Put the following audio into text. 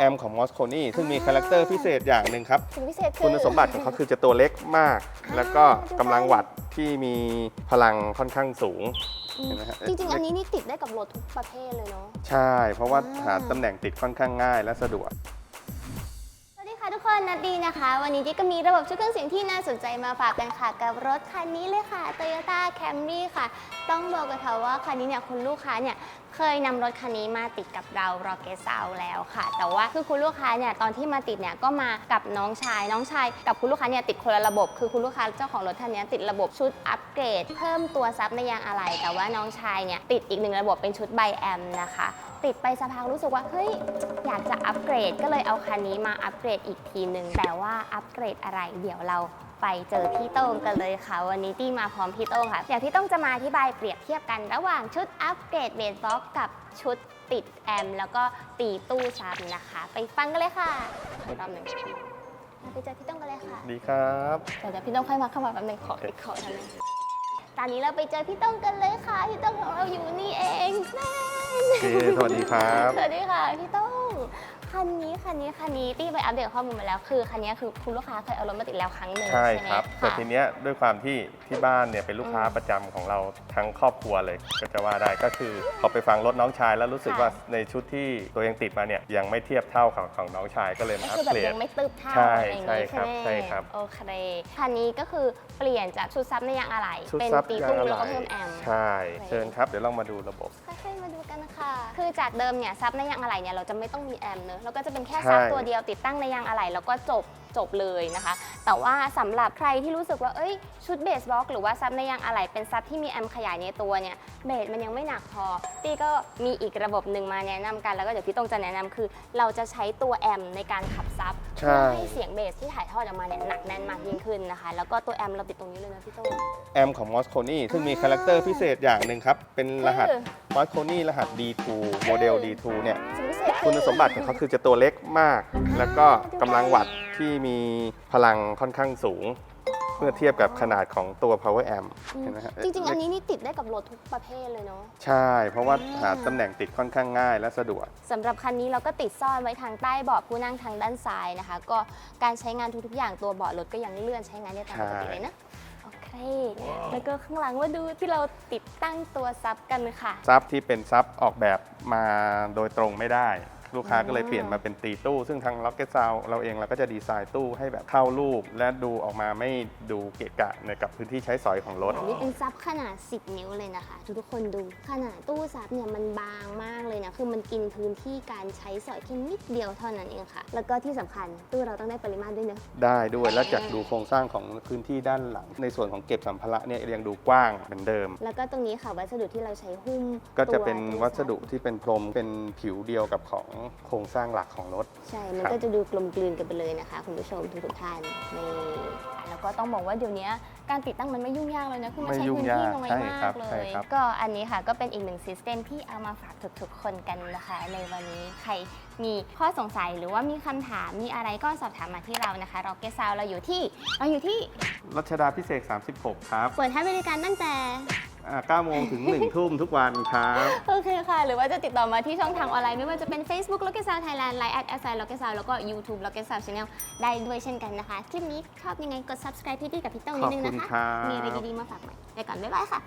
แอมของมอสโคนี่ซึ่งมีคาแรคเตอร์พิเศษอย่างหนึ่งครับ สิ่งพิเศษคือ คุณสมบัติของเขาคือจะตัวเล็กมาก แล้วก็กำลังวัตต์ที่มีพลังค่อนข้างสูงอืมเห็นไหมฮะจริงๆ อันนี้นี่ติดได้กับรถทุกประเภทเลยเนาะ ใช่ เพราะว่าอ่าหาตำแหน่งติดค่อนข้างง่ายและสะดวกสวัสดี คนนัดดีนะคะ วันนี้ที่ก็มีระบบชุดเครื่องเสียงที่น่าสนใจมาฝากกันค่ะ กับรถคันนี้เลยค่ะ Toyota Camry ค่ะ ต้องบอกกันค่ะว่าคันนี้เนี่ยคุณลูกค้าเนี่ยเคยนำรถคันนี้มาติดกับเรา Rocket s o u n d แล้วค่ะ แต่ว่าคือคุณลูกค้าเนี่ยตอนที่มาติดเนี่ยก็มากับน้องชาย น้องชายกับคุณลูกค้าเนี่ยติดคนละระบบ คือคุณลูกค้าเจ้าของรถคันนี้ติดระบบชุดอัปเกรด เพิ่มตัวซับในยางอะไหล่แต่ว่าน้องชายเนี่ยติดอีกหนึ่งระบบเป็นชุดไบแอมนะคะ ติดไปสักพักรู้สึกว่าเฮ้ยอยากจะอัปเกรดก็เลยเอาคันนี้มาอัปเกรดอีกทีหนึ่งแต่ว่าอัปเกรดอะไรเดี๋ยวเราไปเจอพี่โต้งกันเลยค่ะ วันนี้ตี้มาพร้อมพี่โต้งค่ะเดี๋ยวพี่โต้งจะมาอธิบายเปรียบเทียบกันระหว่างชุดอัปเกรดเบสบ็อกกับชุดติดแอมแล้วก็ตีตู้ซับนะคะ ไปฟังกันเลยค่ะขอรอบหนึ่งเราไปเจอพี่โต้งกันเลยค่ะดีครับเดี๋ยวเดี๋ยวพี่โต้งค่อยมาเข้ามาแป๊บนึงขออีกขอทันงตอนนี้เราไปเจอพี่โต้งกันเลยค่ะพี่โต้งของเราอยู่นี่เองแม่ โอเคสวัสดีครับ สวัสดีค่ะพี่โต้งคันนี้คันนี้คันนี้ตี้ไปอัปเดตข้อมูลมาแล้วคือคันนี้คือคุณลูกค้าเคยเอารถมาติดแล้วครั้งหนึ่งใช่ใช่ไหมครับแต่ค่ะทีเนี้ยด้วยความที่ที่บ้านเนี่ยเป็นลูกค้าอืมประจำของเราทั้งครอบครัวเลย ก็จะว่าได้ก็คือพอไปฟังรถน้องชายแล้วรู้สึกค่ะว่าในชุดที่ตัวเองติดมาเนี่ยยังไม่เทียบเท่าของของน้องชายก็เลยก็มาอัคือปแบบเกรด ยังไม่ตึบเท่าใช่อะไรอย่างนี้ใช่ครับไหมใช่ครับโอเคคันนี้ก็คือเปลี่ยนจากชุดซับในยางอะไหล่ชุดเป็นซับตียางตู้อะแล้วไหก็ล่เพิ่มแอมใช่ เชิญครับ เดี๋ยวเรามาดูระบบ ค่อยๆมาดูกันนะ คะคือจากเดิมเนี่ยซับในยางอะไหล่เนี่ยเราจะไม่ต้องมีแอมเนอะเราก็จะเป็นแค่ซับใช่ ตัวเดียวติดตั้งในยางอะไหล่แล้วก็จบ จบเลยนะคะ แต่ว่าสำหรับใครที่รู้สึกว่าเอ้ยชุดเบสบล็อกหรือว่าซับในยางอะไหล่เป็นซับที่มีแอมขยายในตัวเนี่ยเบสมันยังไม่หนักพอตี้ก็มีอีกระบบหนึ่งมาแนะนำกันแล้วก็เดี๋ยวพี่ต้องจะแนะนำคือ เราจะใช้ตัวแอมในการขับซับใช่เพื่อให้เสียงเบสที่ถ่ายทอดออกมาเนี่ยหนักแน่นมากยิ่งขึ้นนะคะ แล้วก็ตัวแอมเราติดตรงนี้เลยนะพี่โต้งแอมของมอสโคนี่ซึ่งมีคาแรคเตอร์พิเศษอย่างหนึ่งครับเป็นรหัสคือมอสโคนี่รหัส D2 โมเดล D2 เนี่ยสิ่งพิเศษอคุณสมบัติของเขาคือจะตัวเล็กมาก แล้วก็กำลังวัตต์ ที่มีพลังค่อนข้างสูง เมื่อเทียบกับขนาดของตัว power amp อืมเห็นไหมฮะจริง ๆ อันนี้นี่ติดได้กับรถทุกประเภทเลยเนาะ ใช่ เพราะว่าหาตำแหน่งติดค่อนข้างง่ายและสะดวก สำหรับคันนี้เราก็ติดซ่อนไว้ทางใต้เบาะผู้นั่งทางด้านซ้ายนะคะ ก็การใช้งานทุกๆอย่างตัวเบาะรถก็ยังเลื่อนใช้งานได้ตามปกติเลยนะ โอเค แล้วก็ข้างหลังมาดูที่เราติดตั้งตัวซับกันค่ะ ซับที่เป็นซับออกแบบมาโดยตรงไม่ได้ ลูกค้าก็เลยอืมเปลี่ยนมาเป็นตีตู้ ซึ่งทาง Rocket Sound เราเองเราก็จะดีไซน์ตู้ให้แบบเข้ารูป และดูออกมาไม่ดูเกะกะในกับพื้นที่ใช้สอยของรถอันนี้เป็นซับขนาด 10 นิ้วเลยนะคะ ทุกๆคนดูขนาดตู้ซับเนี่ยมันบางมากเลยนะคือมันกินพื้นที่การใช้สอยแค่นิดเดียวเท่านั้นเองค่ะ แล้วก็ที่สำคัญตู้เราต้องได้ปริมาตรด้วยเนอะได้ด้วยและจากดูโครงสร้างของพื้นที่ด้านหลัง ในส่วนของเก็บสัมภาระเนี่ยยังดูกว้างเหมือนเดิม แล้วก็ตรงนี้ค่ะวัสดุที่เราใช้หุ้ม ก็จะตัวเป็นตู้วัสซับดุที่เป็นพรมเป็นผิวเดียวกับของโครงสร้างหลักของรถ ใช่ มันครับก็จะดูกลมกลืนกันไปเลยนะคะ คุณผู้ชมทุกๆท่านนี่แล้วก็ต้องบอกว่าเดี๋ยวนี้การติดตั้งมันไม่ยุ่งยากเลยนะคือมันไม่ใช้ยุ่งพื้นที่ยากน้อยใช่มาครักบเลใช่ยครับก็อันนี้ค่ะก็เป็นอีกหนึ่งซิสเต็มที่เอามาฝากทุกๆคนกันนะคะ ในวันนี้ใครมีข้อสงสัยหรือว่ามีคำถามมีอะไรก็สอบถามมาที่เรานะคะ Rocket Sound เราอยู่ที่เราอยู่ที่รัชดาพิเศษ 36 ครับเปิดให้บริการตั้งแต่อ่า 9โมงถึง 1 ทุ่มทุกวันครับ โอเคค่ะ หรือว่าจะติดต่อมาที่ช่องทางออนไลน์ไม่ว่าจะเป็น Facebook Rocket Sound Thailand Line at s i Rocket Sound แล้วก็ YouTube Rocket Sound Channel ได้ด้วยเช่นกันนะคะ คลิปนี้ชอบยังไงกด subscribe พี่ตี้กับพี่เต้านิดนึงนะขอบคุคะณครับ มีอะไรดีๆมาฝากใหม่ไปก่อนบ๊ายบายค่ะ